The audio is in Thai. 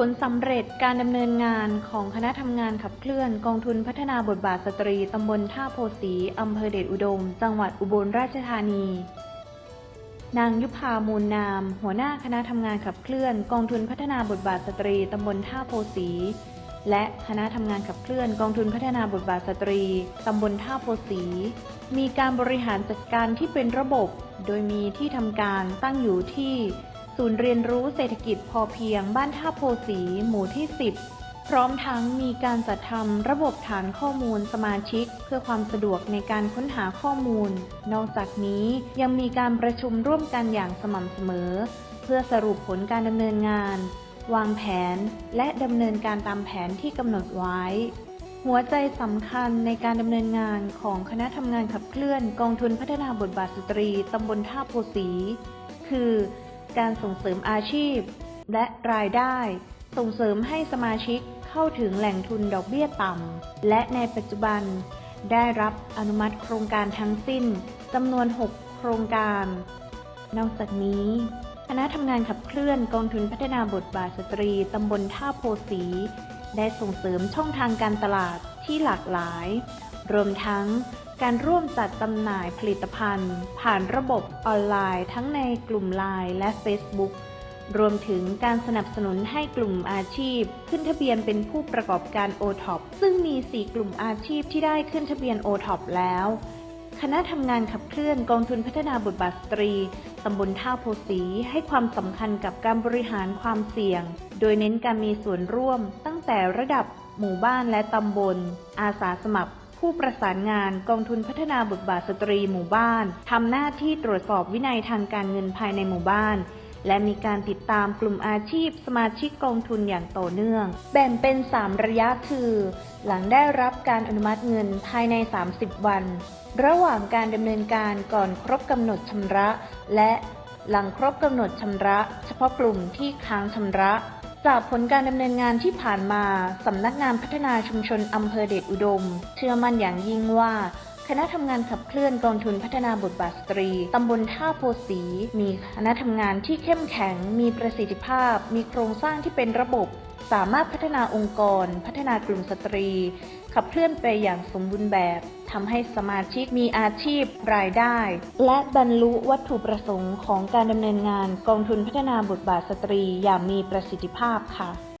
ผลสำเร็จการดำเนินงานของคณะทำงานขับเคลื่อนกองทุนพัฒนาบทบาทสตรีตำบลท่าโพสีอำเภอเดชอุดม จังหวัดอุบลราชธานี นางยุพามูลนาม หัวหน้าคณะทำงานขับเคลื่อนกองทุนพัฒนาบทบาทสตรีตำบลท่าโพสีและคณะทำงานขับเคลื่อนกองทุนพัฒนาบทบาทสตรีตำบลท่าโพสีมีการบริหารจัดการที่เป็นระบบ โดยมีที่ทำการตั้งอยู่ที่ ศูนย์เรียนรู้เศรษฐกิจพอเพียงบ้านท่าโพสีหมู่ที่ 10 พร้อมทั้งมีการจัดทำระบบฐานข้อมูลสมาชิก เพื่อความสะดวกในการค้นหาข้อมูล นอกจากนี้ยังมีการประชุมร่วมกันอย่างสม่ำเสมอ เพื่อสรุปผลการดำเนินงาน วางแผน และดำเนินการตามแผนที่กำหนดไว้ หัวใจสำคัญในการดำเนินงานของคณะทำงานขับเคลื่อน กองทุนพัฒนาบทบาทสตรีตำบลท่าโพสี คือ การส่งเสริมอาชีพ และรายได้ ส่งเสริมให้สมาชิกเข้าถึงแหล่งทุนดอกเบี้ยต่ำ และในปัจจุบัน ได้รับอนุมัติโครงการทั้งสิ้นจำนวน 6 โครงการ นอกจากนี้คณะทำงานขับเคลื่อนกองทุนพัฒนาบทบาทสตรีตำบลท่าโพสี ได้ส่งเสริมช่องทางการตลาดที่หลากหลาย รวมทั้งการร่วมจัดจำหน่ายผลิตภัณฑ์ ผ่านระบบออนไลน์ ทั้งในกลุ่ม Line และ Facebook รวมถึงการสนับสนุนให้กลุ่มอาชีพ ขึ้นทะเบียนเป็นผู้ประกอบการ o t o p ซึ่งมี 4 กลุ่มอาชีพที่ได้ขึ้นทะเบียน o t o p แล้ว คณะทำงานขับเคลื่อนกองทุนพัฒนาบทบาทสตรีตำบลท่าโพสีให้ความสำคัญกับการบริหารความเสี่ยง โดยเน้นการมีส่วนร่วมตั้งแต่ระดับหมู่บ้านและตำบล อาสาสมัคร ผู้ประสานงานกองทุนพัฒนาบทบาทสตรีหมู่บ้านทำหน้าที่ตรวจสอบวินัยทางการเงินภายในหมู่บ้าน และมีการติดตามกลุ่มอาชีพสมาชิกกองทุนอย่างต่อเนื่อง แบ่งเป็น 3 ระยะคือ หลังได้รับการอนุมัติเงินภายใน 30 วัน ระหว่างการดำเนินการก่อนครบกำหนดชำระ และหลังครบกำหนดชำระ เฉพาะกลุ่มที่ค้างชำระ จากผลการดำเนินงานที่ผ่านมาสำนักงานพัฒนาชุมชนอำเภอเดชอุดม เชื่อมั่นอย่างยิ่งว่าคณะทำงานขับเคลื่อนกองทุนพัฒนาบทบาทสตรี ตำบลท่าโพสี มีคณะทำงานที่เข้มแข็ง มีประสิทธิภาพ มีโครงสร้างที่เป็นระบบ สามารถพัฒนาองค์กร พัฒนากลุ่มสตรี ขับเคลื่อนไปอย่างสมบูรณ์แบบทำให้สมาชิกมีอาชีพรายได้ และบรรลุวัตถุประสงค์ของการดำเนินงานกองทุนพัฒนาบทบาทสตรีอย่างมีประสิทธิภาพค่ะ